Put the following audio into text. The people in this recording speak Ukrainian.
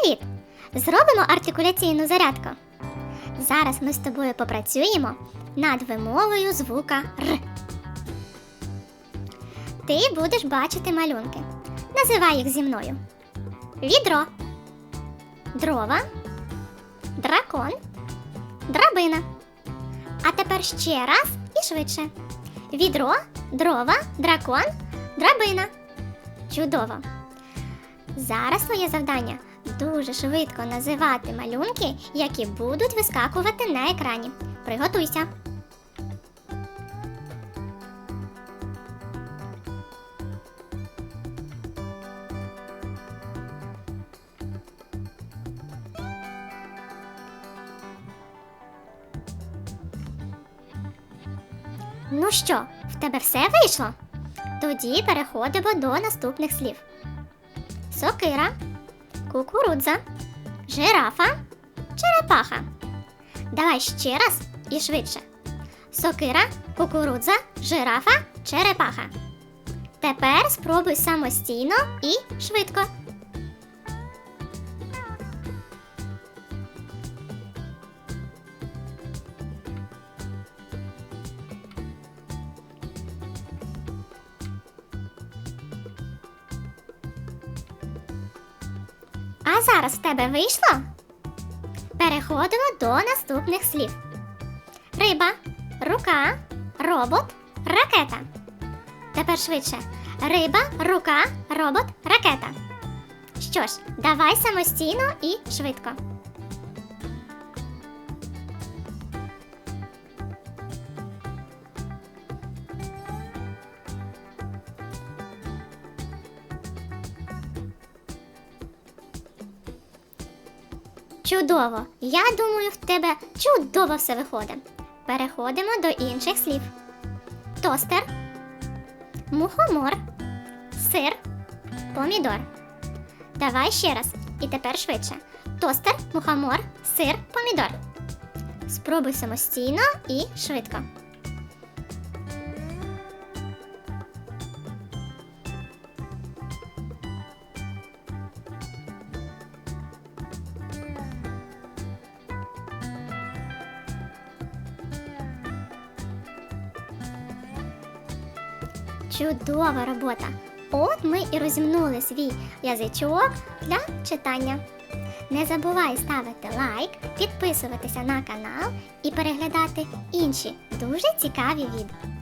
Привіт! Зробимо артикуляційну зарядку. Зараз ми з тобою попрацюємо над вимовою звука Р. Ти будеш бачити малюнки. Називай їх зі мною: відро, дрова, дракон, драбина. А тепер ще раз і швидше. Відро, дрова, дракон, драбина. Чудово! Зараз твоє завдання дуже швидко називати малюнки, які будуть вискакувати на екрані. Приготуйся. Ну що, в тебе все вийшло? Тоді переходимо до наступних слів: сокира, кукурудза, жирафа, черепаха. Давай ще раз і швидше. Сокира, кукурудза, жирафа, черепаха. Тепер спробуй самостійно і швидко. А зараз в тебе вийшло? Переходимо до наступних слів: риба, рука, робот, ракета. Тепер швидше. Риба, рука, робот, ракета. Що ж, давай самостійно і швидко. Чудово! Я думаю, в тебе чудово все виходить. Переходимо до інших слів: тостер, мухомор, сир, помідор. Давай ще раз. І тепер швидше. Тостер, мухомор, сир, помідор. Спробуй самостійно і швидко. Чудова робота! От ми і розімнули свій язичок для читання. Не забувай ставити лайк, підписуватися на канал і переглядати інші дуже цікаві відео.